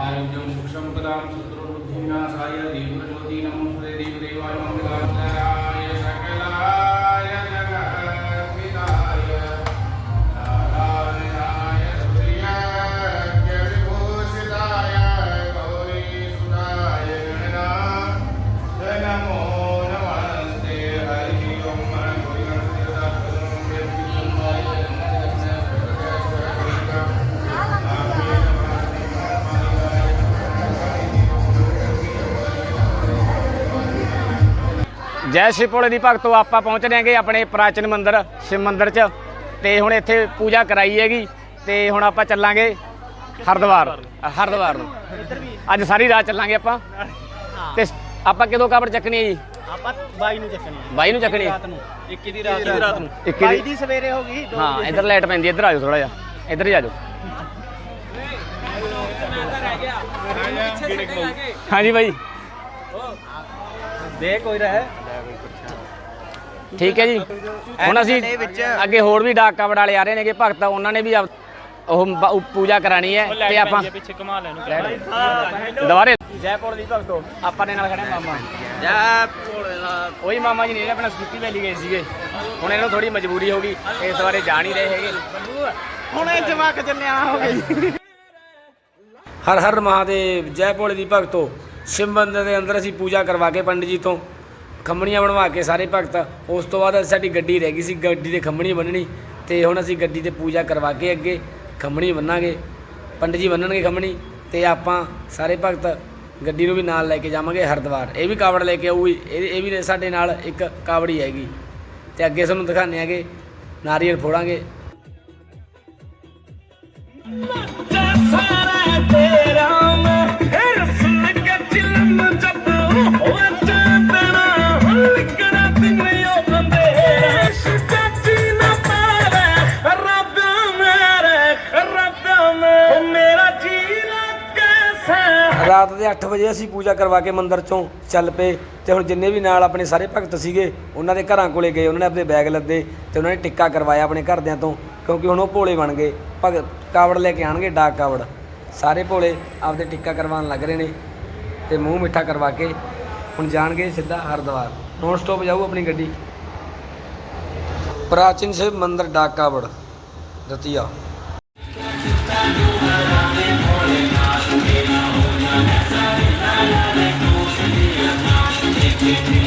ஆரோக்கியம் சுக்ஷம் கதாம் சுத்ரோபுத்தினா சாய தீப ஜோதி நமோ சுதே தேவ தேவாய மங்களா ਜੈ ਸ਼ਿਵ ਭੋਲੇ ਦੀ ਭਗਤੋ ਆਪਾਂ ਪਹੁੰਚ ਰਹੇ ਹਾਂਗੇ ਆਪਣੇ ਪ੍ਰਾਚੀਨ ਮੰਦਿਰ ਸ਼ਿਵ ਮੰਦਿਰ 'ਚ। ਤੇ ਹੁਣ ਇੱਥੇ ਪੂਜਾ ਕਰਾਈ ਹੈਗੀ ਤੇ ਹੁਣ ਆਪਾਂ ਚੱਲਾਂਗੇ ਹਰਿਦੁਆਰ ਹਰਿਦੁਆਰ ਨੂੰ। ਅੱਜ ਸਾਰੀ ਰਾਤ ਚੱਲਾਂਗੇ ਆਪਾਂ। ਤੇ ਆਪਾਂ ਕਿਦੋਂ ਕਾਬੜ ਚੱਕਣੀ ਹੈ ਜੀ? ਆਪਾਂ 22 ਨੂੰ ਚੱਕਣੀ ਹੈ। ਬਾਈ ਨੂੰ ਚੱਕਣੀ ਹੈ? ਰਾਤ ਨੂੰ। 21 ਦੀ ਰਾਤ ਦੀ ਰਾਤ ਨੂੰ। ਇੱਕੀ 22 ਦੀ ਸਵੇਰੇ ਹੋ ਗਈ ਹਾਂ। ਇੱਧਰ ਲਾਈਟ ਪੈਂਦੀ ਇੱਧਰ ਆ ਜਾਓ ਥੋੜਾ ਜਿਹਾ। ਇੱਧਰ ਹੀ ਆ ਜਾਓ। ਹਾਂਜੀ ਬਾਈ। ਦੇ ਕੋਈ ਰਹਿ। ਠੀਕ ਹੈ ਜੀ। ਹੁਣ ਅਸੀਂ ਅੱਗੇ ਹੋਰ ਵੀ ਡਾਕ ਵਾਲੇ ਆ ਰਹੇ ਨੇਗੇ ਭਗਤ ਉਹਨਾਂ ਨੇ ਵੀ ਉਹ ਪੂਜਾ ਕਰਾਣੀ ਹੈ ਤੇ ਆਪਾਂ ਪਿੱਛੇ ਕਮਾ ਲੈਣ ਦੁਬਾਰੇ ਜੈਪੁਰ ਦੀ ਭਗਤੋ ਆਪਾਂ ਨੇ ਨਾਲ ਖੜੇ ਮਾਮਾ। ਜੈ ਭੋਲੇਨਾਥ ਉਹੀ ਮਾਮਾ ਜੀ ਨੇ ਆਪਣਾ ਸਪੀਤੀ ਵੈਲੀ ਗਏ ਸੀਗੇ। ਹੁਣ ਇਹਨਾਂ ਨੂੰ ਥੋੜੀ ਮਜਬੂਰੀ ਹੋ ਗਈ ਇਸ ਬਾਰੇ ਜਾ ਨਹੀਂ ਰਹੇ ਹੈਗੇ। ਹੁਣ ਇਹ ਜਵਾਕ ਜੰਨਿਆ ਹੋ ਗਈ ਹਰ ਹਰ ਮਹਾਦੇਵ ਜੈ ਭੋਲੇ ਦੀ ਭਗਤੋ ਸ਼ਿਵ ਮੰਦਰ ਦੇ ਅੰਦਰ ਅਸੀਂ ਪੂਜਾ ਕਰਵਾ ਕੇ ਪੰਡਿਤ ਜੀ ਤੋਂ ਖੰਮਣੀਆਂ ਬਣਵਾ ਕੇ ਸਾਰੇ ਭਗਤ। ਉਸ ਤੋਂ ਬਾਅਦ ਸਾਡੀ ਗੱਡੀ ਰਹਿ ਗਈ ਸੀ, ਗੱਡੀ ਤੇ ਖੰਮਣੀ ਬੰਨਣੀ ਤੇ ਹੁਣ ਅਸੀਂ ਗੱਡੀ ਤੇ ਪੂਜਾ ਕਰਵਾ ਕੇ ਅੱਗੇ ਖੰਮਣੀ ਬੰਨਾਂਗੇ। ਪੰਡਿਤ ਜੀ ਬੰਨਣਗੇ ਖੰਮਣੀ ਤੇ ਆਪਾਂ ਸਾਰੇ ਭਗਤ ਗੱਡੀ ਨੂੰ ਵੀ ਨਾਲ ਲੈ ਕੇ ਜਾਵਾਂਗੇ ਹਰਿਦੁਆਰ। ਇਹ ਵੀ ਕਾਵੜ ਲੈ ਕੇ ਆਊਗੀ। ਇਹ ਇਹ ਵੀ ਸਾਡੇ ਨਾਲ ਇੱਕ ਕਾਵੜੀ ਹੈਗੀ। ਤੇ ਅੱਗੇ ਤੁਹਾਨੂੰ ਦਿਖਾਉਂਦੇ ਆਂਗੇ ਨਾਰੀਅਲ ਫੋੜਾਂਗੇ। ਰਾਤ ਦੇ 8 ਵਜੇ ਅਸੀਂ ਪੂਜਾ ਕਰਵਾ ਕੇ ਮੰਦਿਰ ਚੋਂ ਚੱਲ ਪਏ ਤੇ ਹੁਣ ਜਿੰਨੇ ਵੀ ਨਾਲ ਆਪਣੇ ਸਾਰੇ ਭਗਤ ਸੀਗੇ, ਉਹਨਾਂ ਦੇ ਘਰਾਂ ਕੋਲੇ ਗਏ, ਉਹਨਾਂ ਨੇ ਆਪਣੇ ਬੈਗ ਲੱਦੇ ਤੇ ਉਹਨਾਂ ਨੇ ਟਿੱਕਾ ਕਰਵਾਇਆ ਆਪਣੇ ਘਰਦਿਆਂ ਤੋਂ, ਕਿਉਂਕਿ ਹੁਣ ਉਹ ਭੋਲੇ ਬਣ ਗਏ। ਭਗਤ ਕਾਵੜ ਲੈ ਕੇ ਆਣਗੇ, ਡਾਕ ਕਾਵੜ। ਸਾਰੇ ਭੋਲੇ ਆਪਦੇ ਟਿੱਕਾ ਕਰਵਾਉਣ ਲੱਗ ਰਹੇ ਨੇ ਤੇ ਮੂੰਹ ਮਿੱਠਾ ਕਰਵਾ ਕੇ ਹੁਣ ਜਾਣਗੇ ਸਿੱਧਾ ਹਰਿਦੁਆਰ। ਨੋਨ ਸਟਾਪ ਜਾਊ ਆਪਣੀ ਗੱਡੀ। ਪ੍ਰਾਚੀਨ ਸ਼ਿਵ ਮੰਦਿਰ ਡਾਕ ਕਾਵੜ ਰਤੀਆ ਹਰ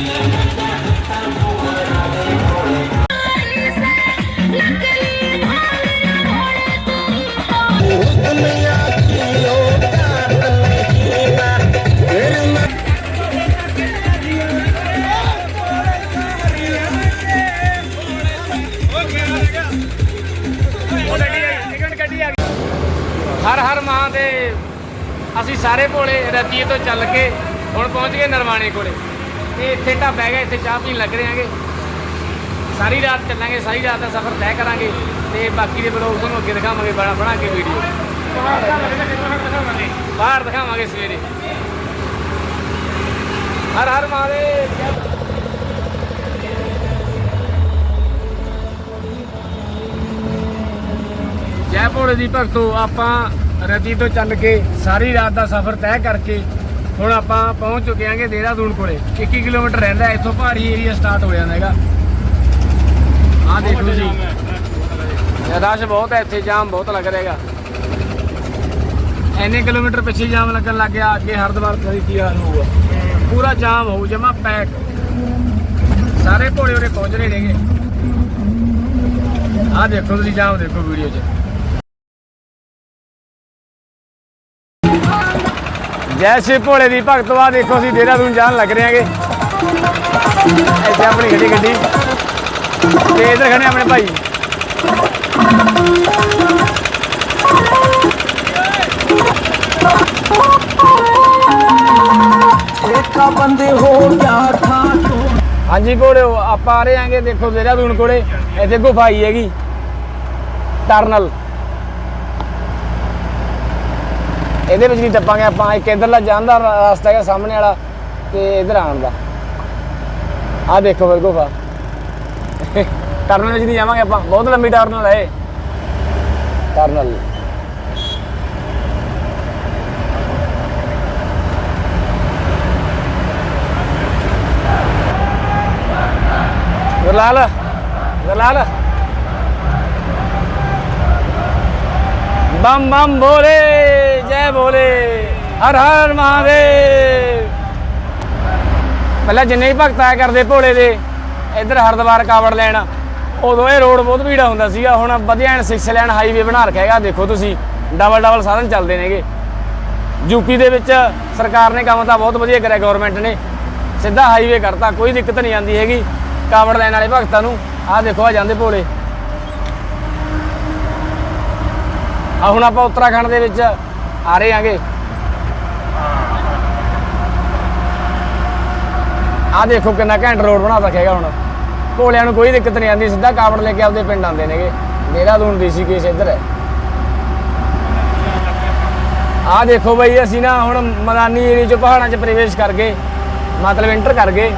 ਅਸੀਂ ਸਾਰੇ ਭੋਲੇ ਰਤੀਏ ਤੋਂ ਚੱਲ ਕੇ ਹੁਣ ਪਹੁੰਚ ਗਏ ਨਰਵਾਣੇ ਕੋਲੇ। ਤੇ ਇੱਥੇ ਢਾਬਾ ਹੈਗਾ ਇੱਥੇ ਚਾਹ ਪੀਣ ਲੱਗ ਰਹੇ ਆਂਗੇ ਸਾਰੀ ਰਾਤ ਚੱਲਾਂਗੇ, ਸਾਰੀ ਰਾਤ ਦਾ ਸਫ਼ਰ ਤੈਅ ਕਰਾਂਗੇ ਤੇ ਬਾਕੀ ਦੇ ਬਲੌਗ ਤੁਹਾਨੂੰ ਅੱਗੇ ਦਿਖਾਵਾਂਗੇ, ਬਣਾ ਬਣਾ ਕੇ ਵੀਡੀਓ ਬਾਹਰ ਦਿਖਾਵਾਂਗੇ ਸਵੇਰੇ। ਹਰ ਹਰ ਮਹਾਦੇਵ। ਜੈ ਜੈ ਭੋਲੇ ਦੀ ਭਗਤੋ, ਆਪਾਂ ਰਤੀ ਤੋਂ ਚੱਲ ਕੇ ਸਾਰੀ ਰਾਤ ਦਾ ਸਫ਼ਰ ਤੈਅ ਕਰਕੇ ਹੁਣ ਆਪਾਂ ਪਹੁੰਚ ਚੁੱਕੇ ਆਂਗੇ ਦੇਹਰਾਦੂਨ ਕੋਲੇ। 21 ਕਿਲੋਮੀਟਰ ਰਹਿੰਦਾ ਇੱਥੋਂ ਪਹਾੜੀ ਏਰੀਆ ਸਟਾਰਟ ਹੋ ਜਾਂਦਾ ਹੈਗਾ। ਆਹ ਦੇਖੋ ਜੀ। ਰਸ਼ ਬਹੁਤ ਹੈ, ਇੱਥੇ ਜਾਮ ਬਹੁਤ ਲੱਗ ਰਿਹਾ ਹੈਗਾ। ਐਨੇ ਕਿਲੋਮੀਟਰ ਪਿੱਛੇ ਜਾਮ ਲੱਗਣ ਲੱਗ ਗਿਆ, ਅੱਗੇ ਹਰਿਦੁਆਰ ਤੋਂ ਕੀ ਹਾਲ ਹੋਊਗਾ। ਪੂਰਾ ਜਾਮ ਹੋਊ, ਜਮਾ ਪੈਕ ਸਾਰੇ ਘੋੜੇ ਉਰੇ ਪਹੁੰਚ ਰਹੇ ਨੇਗੇ। ਆਹ ਦੇਖੋ ਤੁਸੀਂ, ਜਾਮ ਦੇਖੋ ਵੀਡੀਓ 'ਚ। ਜੈ ਸ਼ਿਵ ਭੋਲੇ ਦੀ ਭਗਤੋ ਆ ਦੇਖੋ ਅਸੀਂ ਦੇਹਰਾਦੂਨ ਜਾਣ ਲੱਗ ਰਹੇ ਹਾਂਗੇ। ਇੱਥੇ ਆਪਣੀ ਗੱਡੀ ਗੱਡੀ। ਤੇ ਇਧਰ ਖੜੇ ਆਪਣੇ ਭਾਈ। ਬੰਦੇ ਹੋ ਗਿਆ ਠਾਠੋ ਹਾਂਜੀ ਭੋਲਿਓ ਆਪਾਂ ਆ ਰਹੇ ਆਂਗੇ ਦੇਖੋ ਦੇਹਰਾਦੂਨ ਕੋਲੇ। ਇੱਥੇ ਗੁਫਾ ਆਈ ਹੈਗੀ। ਟਰਨਲ ਇਹਦੇ ਵਿੱਚ ਨਹੀਂ ਟੱਪਾਂਗੇ ਆਪਾਂ? ਇੱਕ ਇਧਰਲਾ ਜਾਣ ਦਾ ਰਸਤਾ ਹੈਗਾ ਸਾਹਮਣੇ ਵਾਲਾ ਤੇ ਇਧਰ ਆਉਣ ਦਾ। ਆਹ ਦੇਖੋ ਫਿਰ ਗੁਫਾ ਟਰਨਲ ਵਿੱਚ ਨਹੀਂ ਜਾਵਾਂਗੇ ਆਪਾਂ। ਬਹੁਤ ਲੰਮੀ ਟਰਨਲ ਹੈ ਇਹ। ਟਰਨਲ। ਗੁਰਲਾਲ ਗੁਰਲਾਲ। ਬਮ ਬਮ ਭੋਲੇ ਜੈ ਹਰ ਹਰ ਮਹਾਦੇਵ। ਪਹਿਲਾਂ ਜਿੰਨੇ ਹੀ ਭਗਤ ਆਇਆ ਕਰਦੇ ਭੋਲੇ ਦੇ, ਇੱਧਰ ਹਰਦੁਆਰ ਕਾਵੜ ਲੈਣ, ਉਦੋਂ ਇਹ ਰੋਡ ਬਹੁਤ ਭੀੜਾ ਹੁੰਦਾ ਸੀਗਾ, ਹੁਣ ਵਧੀਆ ਐਨ 6 ਲੈਨ ਹਾਈਵੇ ਬਣਾ ਰੱਖਿਆ ਹੈਗਾ, ਦੇਖੋ ਤੁਸੀਂ ਡਬਲ ਡਬਲ ਸਾਧਨ ਚੱਲਦੇ ਨੇਗੇ। ਯੂਪੀ ਦੇ ਵਿੱਚ ਸਰਕਾਰ ਨੇ ਕੰਮ ਤਾਂ ਬਹੁਤ ਵਧੀਆ ਕਰਿਆ ਗਵਰਨਮੈਂਟ ਨੇ, ਸਿੱਧਾ ਹਾਈਵੇ ਕਰਤਾ, ਕੋਈ ਦਿੱਕਤ ਨਹੀਂ ਆਉਂਦੀ ਹੈਗੀ, ਕਾਵੜ ਲੈਣ ਵਾਲੇ ਭਗਤਾਂ ਨੂੰ, ਆਹ ਦੇਖੋ, ਆ ਜਾਂਦੇ ਭੋਲੇ। ਆ ਹੁਣ ਆਪਾਂ ਉੱਤਰਾਖੰਡ ਦੇ ਵਿੱਚ ਆ ਰਹੇ ਆਂਗੇ। ਆ ਦੇਖੋ ਕਿੰਨਾ ਘੈਂਟ ਰੋਡ ਬਣਾ ਰੱਖਿਆ ਹੁਣ। ਭੋਲਿਆਂ ਨੂੰ ਕੋਈ ਦਿੱਕਤ ਨਹੀਂ ਆਉਂਦੀ ਸਿੱਧਾ ਕਾਵੜ ਲੈ ਕੇ ਆਪਦੇ ਪਿੰਡ ਆਉਂਦੇ ਨੇਗੇ। ਦੇਹਰਾਦੂਨ ਰਿਸ਼ੀਕੇਸ਼ ਇੱਧਰ ਹੈ। ਆ ਦੇਖੋ ਬਈ ਅਸੀਂ ਨਾ ਹੁਣ ਮੈਦਾਨੀ ਏਰੀਆ ਚ ਪਹਾੜਾਂ ਚ ਪ੍ਰਵੇਸ਼ ਕਰ ਗਏ। ਮਤਲਬ ਐਂਟਰ ਕਰ ਗਏ।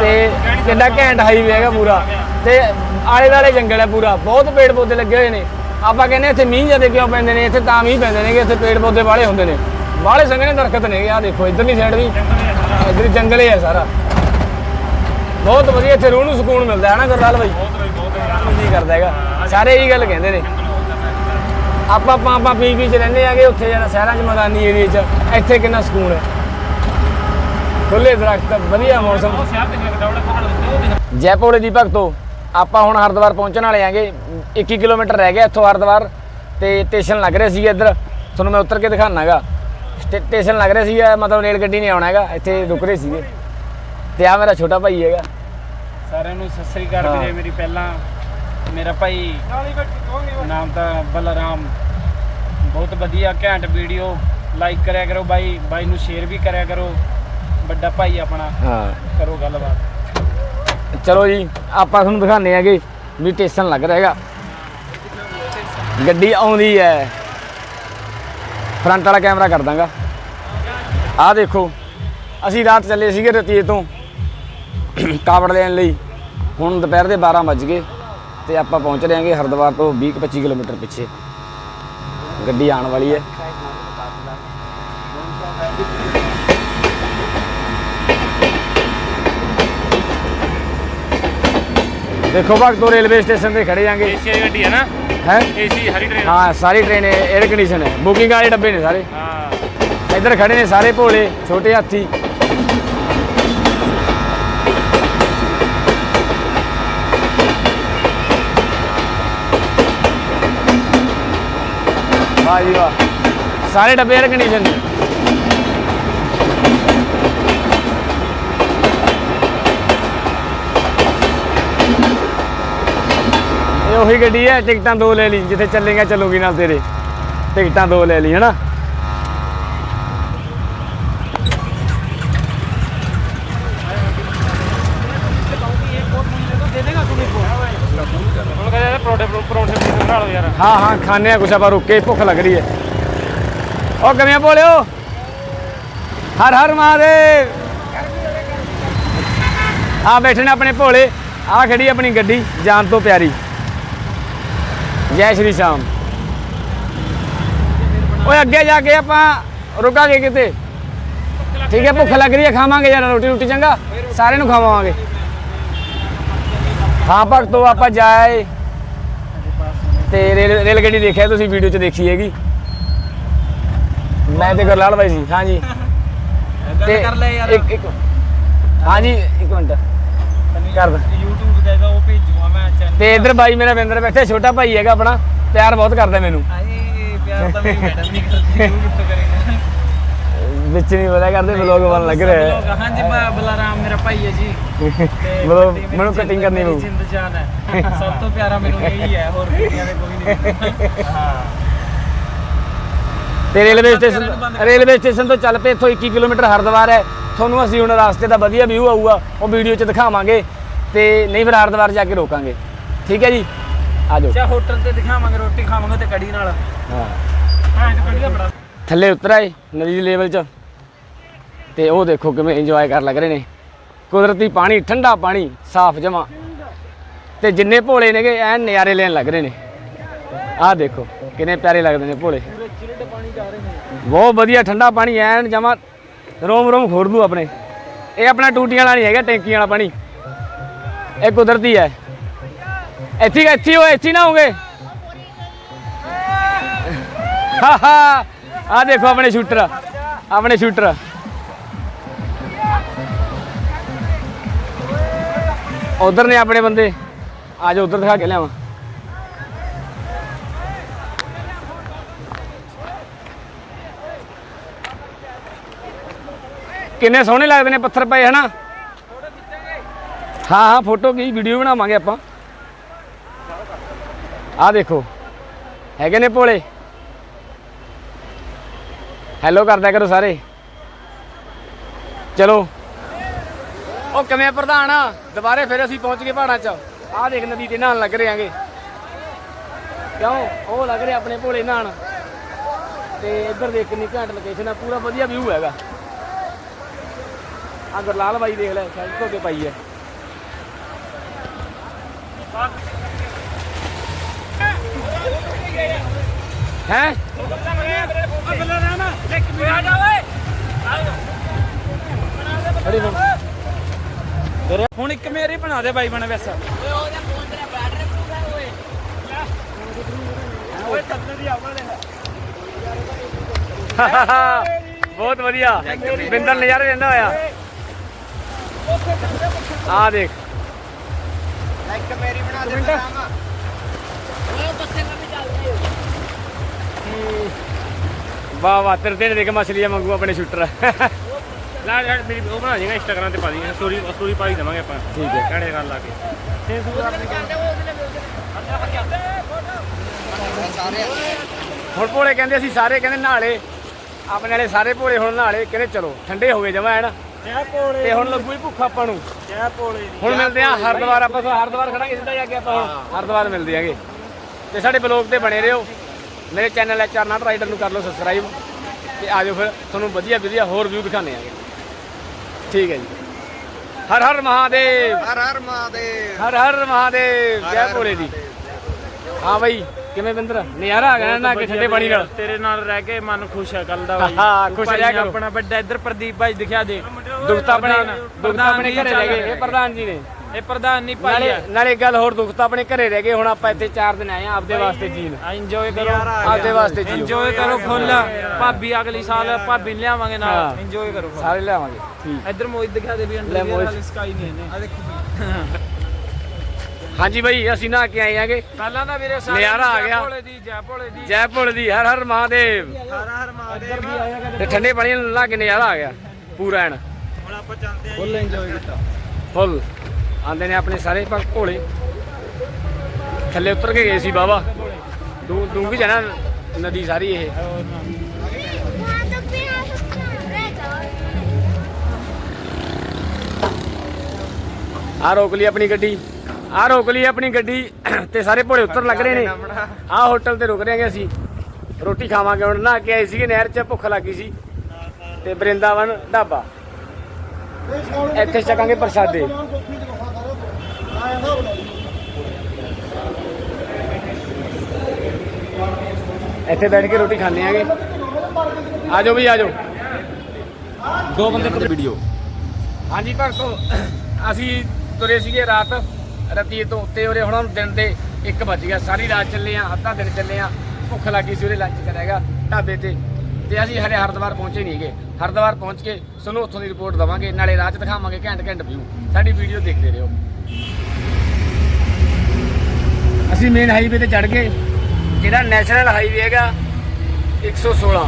ਤੇ ਕਿੰਨਾ ਘੈਂਟ ਹਾਈਵੇ ਹੈਗਾ ਪੂਰਾ। ਤੇ ਆਲੇ ਦੁਆਲੇ ਜੰਗਲ ਹੈ ਪੂਰਾ। ਬਹੁਤ ਪੇੜ ਪੌਦੇ ਲੱਗੇ ਹੋਏ ਨੇ। ਆਪਾਂ ਕਹਿੰਦੇ ਇੱਥੇ ਮੀਂਹ ਜਦੇ ਕਿਉਂ ਪੈਂਦੇ ਨੇ ਇੱਥੇ ਤਾਂ ਮੀਂਹ ਪੈਂਦੇ ਨੇਗੇ ਇੱਥੇ ਪੇੜ ਪੌਦੇ ਵਾਲੇ ਹੁੰਦੇ ਨੇ। ਵਾਲੇ ਸੰਘਣੇ ਦਰਖਤ ਨੇਗੇ ਆ ਦੇਖੋ ਇਧਰਲੀ ਸਾਈਡ ਵੀ ਇਧਰ ਜੰਗਲ ਹੀ ਹੈ ਸਾਰਾ। ਬਹੁਤ ਵਧੀਆ ਇੱਥੇ ਰੂਹ ਨੂੰ ਸਕੂਨ ਮਿਲਦਾ ਹੈ ਨਾ ਗੁਰਲਾਲ ਬਾਈ? ਬਹੁਤ ਜੀ ਕਰਦਾ ਹੈਗਾ। ਸਾਰੇ ਇਹੀ ਗੱਲ ਕਹਿੰਦੇ ਨੇ। ਆਪਾਂ ਆਪਾਂ ਆਪਾਂ ਪੀ ਪੀ ਚ ਰਹਿੰਦੇ ਆਗੇ ਉੱਥੇ ਜਿਹੜਾ ਸ਼ਹਿਰਾਂ ਚ ਮੈਦਾਨੀ ਏਰੀਆ ਚ ਇੱਥੇ ਕਿੰਨਾ ਸਕੂਨ ਹੈ। ਖੁੱਲੇ ਦਰਖਤ ਵਧੀਆ ਮੌਸਮ। ਜੈਪੋਲੇ ਦੀ ਭਗਤੋ ਆਪਾਂ ਹੁਣ ਹਰਿਦੁਆਰ ਪਹੁੰਚਣ ਵਾਲੇ ਆਂਗੇ। 21 ਕਿਲੋਮੀਟਰ ਰਹਿ ਗਿਆ ਇੱਥੋਂ ਹਰਿਦੁਆਰ ਤੇ ਸਟੇਸ਼ਨ ਲੱਗ ਰਿਹਾ ਸੀ ਇੱਧਰ। ਤੁਹਾਨੂੰ ਮੈਂ ਉਤਰ ਕੇ ਦਿਖਾਣਾਗਾ ਸਟੇਸ਼ਨ ਲੱਗ ਰਿਹਾ ਸੀ ਮਤਲਬ ਰੇਲ ਗੱਡੀ ਨਹੀਂ ਆਉਣਾ ਹੈਗਾ ਇੱਥੇ ਰੁਕ ਰਹੇ ਸੀਗੇ। ਤੇ ਆ ਮੇਰਾ ਛੋਟਾ ਭਾਈ ਹੈਗਾ। ਸਾਰਿਆਂ ਨੂੰ ਸਤਿ ਸ੍ਰੀ ਅਕਾਲ। ਵੀਰੇ ਮੇਰੀ ਪਹਿਲਾਂ ਮੇਰਾ ਭਾਈ ਨਾਮ ਤਾਂ ਬਲਰਾਮ। ਬਹੁਤ ਵਧੀਆ ਘੈਂਟ ਵੀਡੀਓ ਲਾਈਕ ਕਰਿਆ ਕਰੋ ਬਾਈ ਬਾਈ ਨੂੰ ਸ਼ੇਅਰ ਵੀ ਕਰਿਆ ਕਰੋ। ਵੱਡਾ ਭਾਈ ਆਪਣਾ। ਹਾਂ। ਕਰੋ ਗੱਲਬਾਤ। ਚਲੋ ਜੀ, ਆਪਾਂ ਤੁਹਾਨੂੰ ਦਿਖਾਉਂਦੇ ਆਂਗੇ ਵੀ ਟੇਸ਼ਨ ਲੱਗ ਰਿਹਾ ਹੈਗਾ। ਗੱਡੀ ਆਉਂਦੀ ਹੈ। ਫਰੰਟ ਵਾਲਾ ਕੈਮਰਾ ਕਰ ਦਾਂਗਾ। ਆਹ ਦੇਖੋ, ਅਸੀਂ ਰਾਤ ਚੱਲੇ ਸੀਗੇ ਰਤੀਏ ਤੋਂ। ਕਾਵੜ ਲੈਣ ਲਈ। ਹੁਣ ਦੁਪਹਿਰ ਦੇ 12 ਵੱਜ ਗਏ ਤੇ ਆਪਾਂ ਪਹੁੰਚ ਰਹੇ ਹਾਂਗੇ ਹਰਿਦੁਆਰ ਤੋਂ 20 ਕੁ 25 ਕਿਲੋਮੀਟਰ ਪਿੱਛੇ। ਗੱਡੀ ਆਉਣ ਵਾਲੀ ਹੈ। ਦੇਖੋ ਭਗਤੋ ਰੇਲਵੇ ਸਟੇਸ਼ਨ ਤੇ ਖੜੇ ਆਂਗੇ ਏਸੀ ਵਾਲੀ ਗੱਡੀ ਹੈ ਨਾ? ਹੈ? ਏਸੀ ਹਰੀ ਟ੍ਰੇਨ ਹਾਂ ਸਾਰੀ ਟ੍ਰੇਨ 에ਅਰ ਕੰਡੀਸ਼ਨ ਹੈ। ਬੁਕਿੰਗ ਵਾਲੇ ਡੱਬੇ ਨੇ ਸਾਰੇ। ਹਾਂ। ਇੱਧਰ ਖੜੇ ਨੇ ਸਾਰੇ ਭੋਲੇ ਛੋਟੇ ਹਾਥੀ। ਵਾਹ ਜੀ ਵਾਹ। ਸਾਰੇ ਡੱਬੇ 에ਅਰ ਕੰਡੀਸ਼ਨ ਨੇ। ਉਹੀ ਗੱਡੀ ਹੈ, ਟਿਕਟਾਂ ਦੋ ਲੈ ਲਈ, ਜਿੱਥੇ ਚੱਲੇਗਾ ਚੱਲੂਗੀ ਨਾਲ ਤੇਰੇ। ਟਿਕਟਾਂ ਦੋ ਲੈ ਲਈ, ਹਨਾ? ਹੁਣ ਹਾਂ ਹਾਂ ਖਾਣੇ ਆ ਕੁਛ, ਆਪਾਂ ਰੁੱਕ ਭੁੱਖ ਲੱਗ ਰਹੀ ਹੈ। ਉਹ ਕਿਵੇਂ ਬੋਲਿਓ ਹਰ ਹਰ ਮਹਾਦੇਵ! ਆ ਬੈਠੇ ਨੇ ਆਪਣੇ ਭੋਲੇ ਆ ਖੜੀ ਆਪਣੀ ਗੱਡੀ ਜਾਨ ਤੋਂ ਪਿਆਰੀ। ਜੈ ਸ਼੍ਰੀ ਸ਼ਾਮ। ਓਏ ਅੱਗੇ ਜਾ ਕੇ ਆਪਾਂ ਰੁਕਾਂਗੇ ਕਿਤੇ? ਠੀਕ ਹੈ ਭੁੱਖ ਲੱਗ ਰਹੀ ਹੈ ਖਾਵਾਂਗੇ ਯਾਰ ਰੋਟੀ ਰੋਟੀ ਚੰਗਾ? ਸਾਰਿਆਂ ਨੂੰ ਖਾਵਾਵਾਂਗੇ। ਹਾਂ ਭਗਤੋ ਆਪਾਂ ਜਾਏ। ਤੇ ਰੇਲ ਰੇਲ ਗੱਡੀ ਦੇਖਿਆ ਤੁਸੀਂ ਵੀਡੀਓ 'ਚ ਦੇਖੀ ਹੈਗੀ? ਮੈਂ ਤੇ ਗੁਰਲਾਲ ਬਾਈ ਜੀ ਹਾਂਜੀ। ਤੇ ਕਰ ਲੈ ਯਾਰ। ਇੱਕ ਇੱਕ ਹਾਂਜੀ ਇੱਕ ਮਿੰਟ। ਕਰ ਦਾਂ। YouTube ਦਾ ਉਹ ਭੇਜੂਗਾ ਮੈਂ ਚੈਨਲ ਤੇ ਇੱਧਰ ਬਾਈ ਮੇਰਾ ਵਿੰਦਰ ਬੈਠੇ ਛੋਟਾ ਭਾਈ ਹੈਗਾ ਆਪਣਾ ਪਿਆਰ ਬਹੁਤ ਕਰਦਾ ਮੈਨੂੰ। ਆਏ ਪਿਆਰ ਤਾਂ ਮੇਰੀ ਮੈਡਮ ਨਹੀਂ ਕਰਦੀ ਤੂੰ ਕਿੱਥੋਂ ਕਰੇਗਾ ਵਿੱਚ ਨਹੀਂ ਪਤਾ ਕਰਦੇ ਵਲੌਗ ਬਣ ਲੱਗ ਰਿਹਾ ਹੈ। ਹਾਂਜੀ ਬਲਰਾਮ ਮੇਰਾ ਭਾਈ ਹੈ ਜੀ। ਮਤਲਬ ਮੈਨੂੰ cutting ਕਰਨੀ ਪਊ। ਜਿੰਦ ਜਾਨ ਹੈ। ਸਭ ਤੋਂ ਪਿਆਰਾ ਮੈਨੂੰ ਇਹੀ ਹੈ ਹੋਰ ਦੁਨੀਆ ਦੇ ਕੋਈ ਨਹੀਂ। ਹਾਂ। ਤੇ ਰੇਲਵੇ ਸਟੇਸ਼ਨ ਰੇਲਵੇ ਸਟੇਸ਼ਨ ਤੋਂ ਚੱਲ ਪਏ ਇੱਥੋਂ 21 ਕਿਲੋਮੀਟਰ ਹਰਿਦੁਆਰ ਹੈ। ਤੁਹਾਨੂੰ ਅਸੀਂ ਹੁਣ ਰਸਤੇ ਦਾ ਵਧੀਆ ਵਿਊ ਆਊਗਾ ਉਹ ਵੀਡੀਓ 'ਚ ਦਿਖਾਵਾਂਗੇ। ਤੇ ਨਹੀਂ ਫਿਰ ਹਰਿਦੁਆਰ ਜਾ ਕੇ ਰੋਕਾਂਗੇ। ਠੀਕ ਹੈ ਜੀ? ਆ ਜਾਓ। ਚਾ ਹੋਟਲ ਤੇ ਦਿਖਾਵਾਂਗੇ ਰੋਟੀ ਖਾਵਾਂਗੇ ਤੇ ਕੜੀ ਨਾਲ। ਹਾਂ। ਹਾਂ ਤੇ ਕੜੀ ਦਾ ਬੜਾ ਥੱਲੇ ਉਤਰ ਆਏ ਨਦੀ ਦੇ ਲੈਵਲ 'ਚ। ਤੇ ਉਹ ਦੇਖੋ ਕਿਵੇਂ ਇੰਜੋਏ ਕਰ ਲੱਗ ਰਹੇ ਨੇ। ਕੁਦਰਤੀ ਪਾਣੀ ਠੰਡਾ ਪਾਣੀ ਸਾਫ਼ ਜਮਾ ਤੇ ਜਿੰਨੇ ਭੋਲੇ ਨੇਗੇ ਐਨ ਨਜ਼ਾਰੇ ਲੈਣ ਲੱਗ ਰਹੇ ਨੇ। ਆਹ ਦੇਖੋ ਕਿੰਨੇ ਪਿਆਰੇ ਲੱਗਦੇ ਨੇ ਭੋਲੇ। ਬਹੁਤ ਵਧੀਆ ਠੰਡਾ ਪਾਣੀ ਐਨ ਜਮਾ ਰੋਮ ਰੋਮ ਖੋਰ ਦੂ ਆਪਣੇ। ਇਹ ਆਪਣਾ ਟੂਟੀਆਂ ਵਾਲਾ ਨਹੀਂ ਹੈਗਾ ਟੈਂਕੀਆਂ ਵਾਲਾ ਪਾਣੀ। ਇਹ ਕੁਦਰਤੀ ਹੈ। ਇੱਥੇ ਇੱਥੇ ਹੋ ਇੱਥੇ ਨਾ ਹੋਗੇ ਹਾ ਆ ਦੇਖੋ ਆਪਣੇ ਸ਼ੂਟਰ ਆਪਣੇ ਸ਼ੂਟਰ। ਉਧਰ ਨੇ ਆਪਣੇ ਬੰਦੇ। ਆ ਜਾ ਉਧਰ ਦਿਖਾ ਕੇ ਲਿਆਵਾਂ। ਕਿੰਨੇ ਸੋਹਣੇ ਲੱਗਦੇ ਨੇ ਪੱਥਰ ਪਏ, ਹਨਾ? ਹਾਂ ਹਾਂ, ਫੋਟੋ ਕੀ, ਵੀਡੀਓ ਬਣਾਵਾਂਗੇ ਆਪਾਂ। ਆਹ ਦੇਖੋ। ਹੈਗੇ ਨੇ ਭੋਲੇ। ਹੈਲੋ ਕਰਦਾ ਕਰੋ ਸਾਰੇ। ਚਲੋ। ਉਹ ਕਿਵੇਂ ਆ ਪ੍ਰਧਾਨ? ਦੁਬਾਰੇ ਫਿਰ ਅਸੀਂ ਪਹੁੰਚ ਗਏ ਪਹਾੜਾਂ 'ਚ। ਆਹ ਦੇਖ ਨਦੀ ਤੇ ਨਹਾਉਣ ਲੱਗ ਰਹੇ ਆਂਗੇ ਕਿਉਂ? ਉਹ ਲੱਗ ਰਿਹਾ ਆਪਣੇ ਭੋਲੇ ਨਹਾਉਣ ਤੇ ਇੱਧਰ ਦੇਖ ਕਿੰਨੀ ਘੈਂਟ ਲੋਕੇਸ਼ਨ ਆ। ਪੂਰਾ ਵਧੀਆ ਵਿਊ ਹੈਗਾ। ਆ ਗੁਰਲਾਲ ਬਾਈ ਦੇਖ ਲੈ ਸਾਈਡ ਧੋ ਪਾਈ ਹੈ। ਹੈ? ਅਰੇ ਹੁਣ ਇੱਕ ਮੇਰੀ ਬਣਾ ਦੇ ਬਾਈ ਬਣ ਵੈਸਾ। ਬਹੁਤ ਵਧੀਆ। ਬਿੰਦਰ ਨਜ਼ਾਰੇ ਲੈਂਦਾ ਹੋਇਆ। ਆ ਦੇਖ। ਇੱਕ ਮੇਰੀ ਬਣਾ ਦੇ ਬਰਾਮਾ ਵਾਹ ਵਾਹ ਤੇਰੇ ਤੇ ਦੇਖ ਮਛਲੀਆਂ ਮੰਗੂ ਆਪਣੇ ਸ਼ੂਟਰ ਲਾ ਯਾਰ ਮੇਰੀ ਉਹ ਬਣਾ ਦੇਗਾ ਇੰਸਟਾਗ੍ਰਾਮ ਤੇ ਪਾ ਦੀ ਸਟੋਰੀ ਸਟੋਰੀ ਪਾ ਹੀ ਦੇਵਾਂਗੇ ਆਪਾਂ। ਠੀਕ ਹੈ। ਕਹਿਣੇ ਗੱਲ ਲਾ ਕੇ। ਹੁਣ ਭੋਲੇ ਕਹਿੰਦੇ ਅਸੀਂ ਸਾਰੇ ਕਹਿੰਦੇ ਨਾਲੇ ਆਪਣੇ ਵਾਲੇ ਸਾਰੇ ਭੋਲੇ ਹੁਣ ਨਾਲੇ ਕਹਿੰਦੇ ਚਲੋ ਠੰਡੇ ਹੋ ਗਏ ਜਮਾ ਐਨ ਤੇ ਹੁਣ ਲੱਗੂ ਹੀ ਭੁੱਖ ਆਪਾਂ ਨੂੰ। ਹੁਣ ਮਿਲਦੇ ਆ ਹਰਦੁਆਰ ਆਪਾਂ ਸੋ ਹਰਦੁਆਰ ਖੜਾਂਗੇ ਸਿੱਧਾ ਜਾ ਕੇ ਆਪਾਂ ਹੁਣ ਹਰਦੁਆਰ ਮਿਲਦੇ ਆਂਗੇ ਤੇ ਸਾਡੇ ਬਲੌਗ ਤੇ ਬਣੇ ਰਹੋ। ਮੇਰੇ channel H R not rider ਨੂੰ ਕਰ ਲਓ ਸਬਸਕ੍ਰਾਈਬ ਤੇ ਆ ਜਾਓ ਫਿਰ ਤੁਹਾਨੂੰ ਵਧੀਆ ਵਧੀਆ ਹੋਰ ਵਿਊ ਦਿਖਾਣੇ ਆਂਗੇ ਠੀਕ ਹੈ ਜੀ। ਹਰ ਹਰ ਮਹਾਦੇਵ। ਹਰ ਹਰ ਮਹਾਦੇਵ। ਹਰ ਹਰ ਮਹਾਦੇਵ। ਜੈ ਭੋਲੇ ਦੀ। ਹਾਂ ਬਾਈ ਕਿਵੇਂ ਬਿੰਦਰ? ਨਜ਼ਾਰਾ ਆ ਗਿਆ ਨਾ ਕਿ ਠੰਡੇ ਪਾਣੀ ਨਾਲ। ਤੇਰੇ ਨਾਲ ਰਹਿ ਕੇ ਮਨ ਖੁਸ਼ ਹੈ ਕੱਲ ਦਾ ਬਾਈ। ਹਾਂ, ਖੁਸ਼ ਰਿਹਾ ਕਰੋ। ਆਪਣਾ ਵੱਡਾ ਇੱਧਰ ਪ੍ਰਦੀਪ ਭਾਈ ਦਿਖਿਆ ਦੇ। ਦੁੱਖ ਤਾਂ ਆਪਣੇ ਪ੍ਰਧਾਨ- ਦੁੱਖ ਤਾਂ ਪ੍ਰਧਾਨ ਆਪਣੇ ਘਰੇ ਰਹਿ। ਗਏ। ਇਹ ਪ੍ਰਧਾਨ ਜੀ ਨੇ। ਇਹ ਪ੍ਰਧਾਨ ਨਹੀਂ ਭਾਈ ਨਾਲੇ ਨਾਲੇ ਇੱਕ ਗੱਲ ਹੋਰ ਦੁੱਖ ਤਾਂ ਆਪਣੇ ਘਰੇ ਰਹਿ ਗਏ ਹੁਣ ਆਪਾਂ ਇੱਥੇ 4 ਦਿਨ ਆਏ ਆ ਆਪਦੇ ਵਾਸਤੇ ਜੀਣ। ਇੰਜੋਏ ਕਰੋ। ਆਪਦੇ ਵਾਸਤੇ ਜੀਓ। ਇੰਜੋਏ ਕਰੋ ਫੁੱਲ ਭਾਬੀ ਅਗਲੀ ਸਾਲ ਭਾਬੀ ਨੂੰ ਲਿਆਵਾਂਗੇ ਨਾਲ। ਹਾਂ। ਇੰਜੋਏ ਕਰੋ full। ਸਾਰੇ ਲਿਆਵਾਂਗੇ ਠੀਕ। ਇੱਧਰ ਮੋਹਿਤ ਦਿਖਾ ਦੇ ਵੀ ਲੈ ਅੰਡਰ ਮੋਹਿਤ। ਵਾਲੀ ਸਕਾਈ ਨਹੀਂ ਨੇ ਆ ਦੇਖੋ ਹਾਂਜੀ ਬਾਈ ਅਸੀਂ ਨਹਾ ਕੇ ਆਏ ਆਂਗੇ ਪਹਿਲਾਂ ਤਾਂ ਵੀਰੇ ਨਜ਼ਾਰਾ ਆ ਗਿਆ। ਭੋਲੇ ਦੀ ਜੈ ਭੋਲੇ ਦੀ। ਜੈ ਭੋਲੇ ਦੀ ਹਰ ਹਰ ਮਹਾਦੇਵ। ਹਰ ਹਰ ਮਹਾਦੇਵ। ਤੇ ਠੰਡੇ ਪਾਣੀ ਨਾਲ ਨਹਾ ਕੇ ਨਜ਼ਾਰਾ ਆ ਗਿਆ ਪੂਰਾ ਐਨ। ਹੁਣ ਆਪਾਂ ਚੱਲਦੇ ਆਂ ਫੁੱਲ ਇੰਜੋਏ ਕੀਤਾ। ਫੁੱਲ ਆਂਦੇ ਨੇ ਆਪਣੇ ਸਾਰੇ ਭਗਤ ਭੋਲੇ। ਥੱਲੇ ਉਤਰ ਕੇ ਗਏ ਸੀ ਬਾਬਾ। ਡੂੰ ਡੂੰਗੀ ਜਾਣਾ ਨਦੀ ਸਾਰੀ ਇਹ। ਆ ਰੋਕ ਲਈ ਆਪਣੀ ਗੱਡੀ। ਆ ਰੋਕ ਲਈ ਆਪਣੀ ਗੱਡੀ ਤੇ ਸਾਰੇ ਭੋਲੇ ਉੱਤਰ ਲੱਗ ਰਹੇ ਨੇ। ਆ ਹੋਟਲ ਤੇ ਰੁਕ ਰਹੇ ਹਾਂ ਅਸੀਂ। ਰੋਟੀ ਖਾਵਾਂਗੇ ਹੁਣ। ਨਹਾ ਕੇ ਆਏ ਸੀਗੇ, ਨਹਿਰ 'ਚ ਭੁੱਖ ਲੱਗੀ ਸੀ। ਤੇ ਬ੍ਰਿੰਦਾਵਨ ਢਾਬਾ। ਇੱਥੇ ਛਕਾਂਗੇ ਪ੍ਰਸ਼ਾਦੇ। ਇੱਥੇ ਬੈਠ ਕੇ ਰੋਟੀ ਖਾਣੇ ਆਗੇ। ਆ ਜਾਓ ਵੀ ਆ ਜਾਓ। ਦੋ ਬੰਦੇ ਤੋਂ ਵੀਡੀਓ। ਹਾਂਜੀ ਭਗਤੋ ਅਸੀਂ ਤੁਰੇ ਸੀਗੇ ਰਾਤ ਰਤੀਏ ਤੋਂ ਉੱਤੇ ਉਰੇ ਹੁਣ ਦਿਨ ਦੇ 1 ਵੱਜ ਗਿਆ। ਸਾਰੀ ਰਾਤ ਚੱਲੇ ਆ ਅੱਧਾ ਦਿਨ ਚੱਲੇ ਆ। ਭੁੱਖ ਲੱਗੀ ਸੀ ਉਰੇ ਲੰਚ ਕਰਿਆਗਾ ਢਾਬੇ ਤੇ। ਤੇ ਅਸੀਂ ਹਰੇ ਹਰਦੁਆਰ ਪਹੁੰਚੇ ਨਹੀਂ ਹੈਗੇ। ਹਰਦੁਆਰ ਪਹੁੰਚ ਕੇ ਤੁਹਾਨੂੰ ਉੱਥੋਂ ਦੀ ਰਿਪੋਰਟ ਦਵਾਂਗੇ ਨਾਲੇ ਰਾਹ 'ਚ ਦਿਖਾਵਾਂਗੇ ਘੈਂਟ ਘੈਂਟ ਵਿਊ ਸਾਡੀ ਵੀਡੀਓ ਦੇਖਦੇ ਰਹੋ। ਅਸੀਂ ਮੇਨ ਹਾਈਵੇ ਤੇ ਚੜ ਗਏ ਜਿਹੜਾ ਨੈਸ਼ਨਲ ਹਾਈਵੇ ਹੈਗਾ 116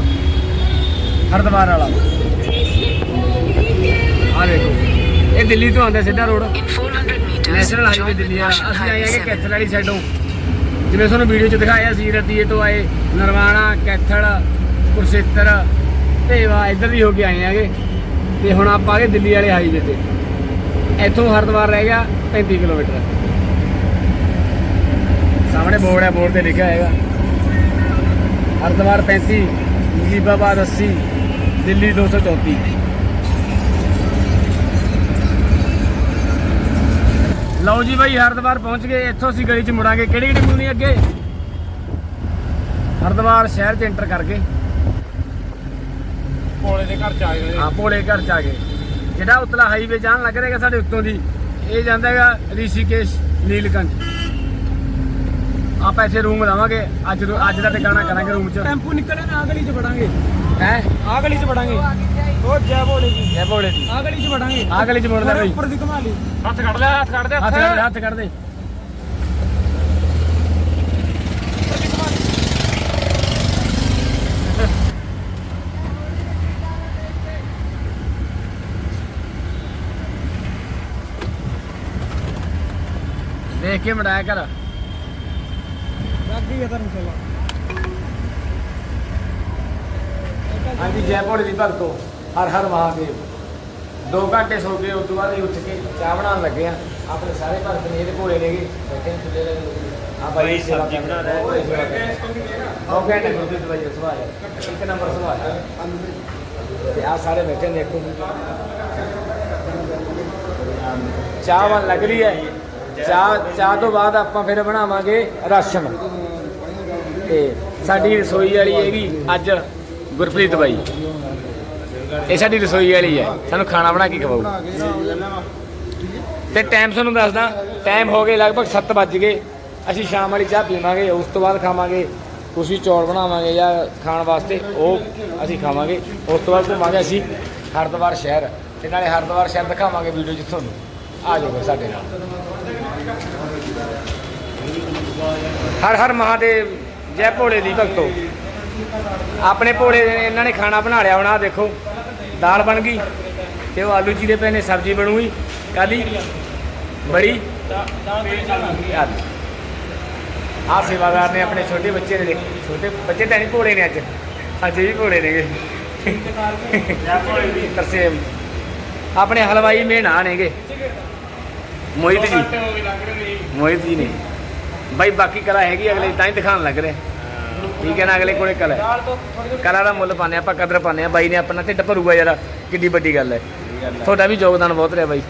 ਹਰਦੁਆਰ ਵਾਲਾ। ਆ ਦੇਖੋ ਇਹ ਦਿੱਲੀ ਤੋਂ ਆਉਂਦਾ ਸਿੱਧਾ road. In 400 meters, national highway Delhi ਆ। ਅਸੀਂ ਆਏ ਹੈਗੇ 7. ਕੈਥਲ ਵਾਲੀ ਸਾਈਡੋਂ ਜਿਵੇਂ ਤੁਹਾਨੂੰ ਵੀਡੀਓ 'ਚ ਦਿਖਾਇਆ ਸੀ ਰਤੀਏ ਤੋਂ ਆਏ ਨਰਵਾਣਾ ਕੈਥਲ ਕੁਰਸੇਤਰ ਢੇਵਾ ਇੱਧਰ ਦੀ ਹੋ ਕੇ ਆਏ ਹੈਗੇ। ਤੇ ਹੁਣ ਆਪਾਂ ਆ ਗਏ ਦਿੱਲੀ ਵਾਲੇ ਹਾਈਵੇ ਤੇ। ਇੱਥੋਂ ਹਰਿਦੁਆਰ ਰਹਿ ਗਿਆ 35 ਕਿਲੋਮੀਟਰ। ਸਾਹਮਣੇ ਬੋਰਡ ਹੈ ਬੋਰਡ ਤੇ ਲਿਖਿਆ ਹੈਗਾ ਹਰਿਦੁਆਰ 35 ਨਜੀਬਾਬਾਦ 80 ਦਿੱਲੀ 234 ਲਓ ਜੀ ਬਾਈ ਹਰਿਦੁਆਰ ਪਹੁੰਚ ਗਏ। ਇੱਥੋਂ ਅਸੀਂ ਗਲੀ 'ਚ ਮੁੜਾਂਗੇ। ਕਿਹੜੀ ਕਿਹੜੀ ਮੁੜਨੀ ਅੱਗੇ? ਹਰਿਦੁਆਰ ਸ਼ਹਿਰ 'ਚ ਐਂਟਰ ਕਰਕੇ। ਕੋਲੇ ਦੇ ਘਰ ਚ ਆ ਗਏ। ਹਾਂ ਭੋਲੇ ਘਰ 'ਚ ਆ ਗਏ। ਜਿਹੜਾ ਉਤਲਾ ਹਾਈਵੇ ਜਾਣ ਲੱਗ ਰਿਹਾ ਸਾਡੇ ਉੱਤੋਂ ਦੀ ਇਹ ਜਾਂਦਾ ਹੈਗਾ ਰਿਸ਼ੀਕੇਸ਼ ਨੀਲਕੰਠ। ਆਪਾਂ ਇੱਥੇ ਰੂਮ ਲਾਵਾਂਗੇ। ਅੱਜ ਨੂੰ- ਅੱਜ ਦਾ ਟਿਕਾਣਾ ਕਰਾਂਗੇ ਰੂਮ 'ਚ। ਟੈਂਪੂ ਨਿਕਲੇ ਨਾ ਆ ਗਲੀ ਚ ਵੜਾਂਗੇ। ਹੈ? ਆ ਗਲੀ ਚ ਵੜਾਂਗੇ। ਉਹ ਜੈ ਭੋਲੇ ਜੀ। ਜੈ ਭੋਲੇ ਦੀ ਆ ਗਲੀ ਚ ਵੜਾਂਗੇ। ਆ ਗਲੀ 'ਚ ਮੁੜਨਾ ਬਈ। ਉੱਪਰ ਦੀ ਘੁਮਾ ਲਈ। ਹੱਥ ਕੱਢ ਲੈ ਹੱਥ ਕੱਢ ਦੇ ਹੱਥ ਕੱਢ ਦੇ, ਹੱਥ ਕੱਢ ਦੇ। ਦੇਖ ਕੇ ਮੜਾਇਆ ਕਰ। ਲੱਗੀ ਹੈ ਧਰਮਸ਼ਾਲਾ ਹਾਂਜੀ ਜੈ ਭੋਲੇ ਦੀ ਭਗਤੋ ਹਰ ਹਰ ਮਹਾਦੇਵ। 2 ਘੰਟੇ ਸੋ ਗਏ ਉਸ ਤੋਂ ਬਾਅਦ ਹੀ ਉੱਠ ਕੇ ਚਾਹ ਬਣਾਉਣ ਲੱਗੇ ਆ ਆਪਣੇ ਸਾਰੇ ਭਗਤ ਨੇ ਇਹਦੇ ਭੋਲੇ ਨੇਗੇ ਬੈਠੇ ਚੁੱਲ੍ਹੇ ਦੇ ਆ ਬਾਈ ਸਬਜ਼ੀ ਬਣਾ ਰਿਹਾ। ਉਹ ਘੰਟੇ ਗੁਰਦੇ ਦੀ ਵਜ੍ਹਾ ਸਵਾਲ ਹੈ। ਇੱਕ ਨੰਬਰ ਸਵਾਲ ਹੈ। ਤੇ ਆ ਸਾਰੇ ਬੈਠੇ ਨੇ ਦੇਖੋ। ਚਾਹ ਬਣ ਲੱਗ ਰਹੀ ਹੈ। ਚਾਹ ਚਾਹ ਤੋਂ ਬਾਅਦ ਆਪਾਂ ਫਿਰ ਬਣਾਵਾਂਗੇ ਰਾਸ਼ਨ। ਤੇ ਸਾਡੀ ਰਸੋਈ ਵਾਲੀ ਹੈਗੀ ਅੱਜ ਗੁਰਪ੍ਰੀਤ ਬਾਈ। ਇਹ ਸਾਡੀ ਰਸੋਈ ਵਾਲੀ ਹੈ। ਸਾਨੂੰ ਖਾਣਾ ਬਣਾ ਕੇ ਖਵਾਊ ਤੇ ਟਾਈਮ ਤੁਹਾਨੂੰ ਦੱਸਦਾ ਟਾਈਮ ਹੋ ਗਏ ਲਗਭਗ 7 ਵੱਜ ਗਏ। ਅਸੀਂ ਸ਼ਾਮ ਵਾਲੀ ਚਾਹ ਪੀਵਾਂਗੇ, ਉਸ ਤੋਂ ਬਾਅਦ ਖਾਵਾਂਗੇ। ਤੁਸੀਂ ਚੌਲ ਬਣਾਵਾਂਗੇ ਜਾਂ ਖਾਣ ਵਾਸਤੇ, ਉਹ ਅਸੀਂ ਖਾਵਾਂਗੇ। ਉਸ ਤੋਂ ਬਾਅਦ ਘੁੰਮਾਂਗੇ ਅਸੀਂ ਹਰਿਦੁਆਰ ਸ਼ਹਿਰ। ਤੇ ਨਾਲੇ ਹਰਿਦੁਆਰ ਸ਼ਹਿਰ ਦਿਖਾਵਾਂਗੇ ਵੀਡੀਓ 'ਚ ਤੁਹਾਨੂੰ। ਆ ਜਾਓ ਸਾਡੇ ਨਾਲ। ਹਰ ਹਰ ਮਹਾਦੇਵ ਜੈ ਭੋਲੇ ਦੀ ਭਗਤੋ। ਆਪਣੇ ਭੋਲੇ ਨੇ ਇਹਨਾਂ ਨੇ ਖਾਣਾ ਬਣਾ ਲਿਆ ਹੁਣ ਦੇਖੋ ਦਾਲ ਬਣ ਗਈ ਤੇ ਉਹ ਆਲੂ ਚੀਰੇ ਪਏ ਨੇ ਸਬਜ਼ੀ ਬਣੂਗੀ। ਕਾਲੀ ਬੜੀ। ਆ ਸੇਵਾਦਾਰ ਨੇ ਆਪਣੇ ਛੋਟੇ ਬੱਚੇ ਨੇ ਛੋਟੇ ਬੱਚੇ ਤਾਂ ਨਹੀਂ ਭੋਲੇ ਨੇ ਅੱਜ। ਅੱਜ ਵੀ ਭੋਲੇ ਨੇਗੇ। ਤਰਸੇਮ ਆਪਣੇ ਹਲਵਾਈ ਮੇਨਾ ਨੇਗੇ। ਮੋਹਿਤ ਜੀ। ਮੋਹਿਤ ਜੀ ਨੇ। ਬਾਈ ਬਾਕੀ ਕਲਾ ਹੈਗੀ, ਅਗਲੇ ਦੀ ਤਾਂ ਹੀ ਦਿਖਾਉਣ ਲੱਗ ਰਿਹਾ। ਠੀਕ ਹੈ ਨਾ, ਅਗਲੇ ਕੋਲੇ ਕਲਾ ਹੈ। ਕਲਾ ਦਾ ਮੁੱਲ ਪਾਉਂਦੇ ਆਪਾਂ ਕਦਰ ਪਾਉਂਦੇ ਆ ਬਾਈ ਨੇ ਆਪਣਾ ਢਿੱਡ ਭਰੂਗਾ ਯਾਰ, ਕਿੱਡੀ ਵੱਡੀ ਗੱਲ ਹੈ। ਤੁਹਾਡਾ ਵੀ ਯੋਗਦਾਨ ਬਹੁਤ ਰਿਹਾ ਬਾਈ।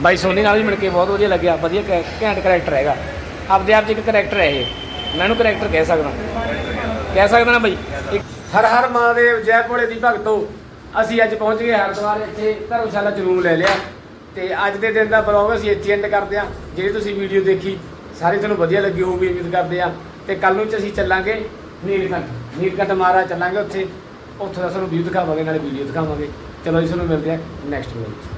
ਬਾਈ ਸੋਨੀ ਨਾਲ ਵੀ ਮਿਲ ਕੇ ਬਹੁਤ ਵਧੀਆ ਲੱਗਿਆ। ਵਧੀਆ ਕੈ- ਘੈਂਟ ਕਰੈਕਟਰ ਹੈਗਾ। ਆਪਦੇ ਆਪ 'ਚ ਇੱਕ ਕਰੈਕਟਰ ਹੈ ਇਹ। ਮੈਂ ਇਹਨੂੰ ਕਰੈਕਟਰ ਕਹਿ ਸਕਦਾ। ਕਹਿ ਸਕਦਾ ਨਾ ਬਾਈ? ਇੱਕ ਹਰ ਹਰ ਮਹਾਦੇਵ ਜੈ ਭੋਲੇ ਦੀ ਭਗਤੋ ਅਸੀਂ ਅੱਜ ਪਹੁੰਚ ਗਏ ਹਰਿਦੁਆਰ, ਇੱਥੇ ਧਰਮਸ਼ਾਲਾ ਚ ਰੂਮ ਲੈ ਲਿਆ। ਤੇ ਅੱਜ ਦੇ ਦਿਨ ਦਾ ਬਲੌਗ ਅਸੀਂ ਇੱਥੇ ਐਂਡ ਕਰਦੇ ਹਾਂ। ਜਿਹੜੀ ਤੁਸੀਂ ਵੀਡੀਓ ਦੇਖੀ ਸਾਰੀ ਤੁਹਾਨੂੰ ਵਧੀਆ ਲੱਗੀ ਹੋਊਗੀ, ਉਮੀਦ ਕਰਦੇ ਆ। ਤੇ ਕੱਲ ਨੂੰ ਚ ਅਸੀਂ ਚੱਲਾਂਗੇ ਨੀਲਕੰਠ। ਨੀਲਕੰਠ ਮਹਾਰਾਜ ਚੱਲਾਂਗੇ ਉੱਥੇ। ਉੱਥੇ ਦਾ ਤੁਹਾਨੂੰ ਵੀਊ ਦਿਖਾਵਾਂਗੇ, ਨਾਲੇ ਵੀਡੀਓ ਦਿਖਾਵਾਂਗੇ। ਚਲੋ ਜੀ, ਤੁਹਾਨੂੰ ਮਿਲਦੇ ਆ ਨੈਕਸਟ ਵੀਡੀਓ ਵਿੱਚ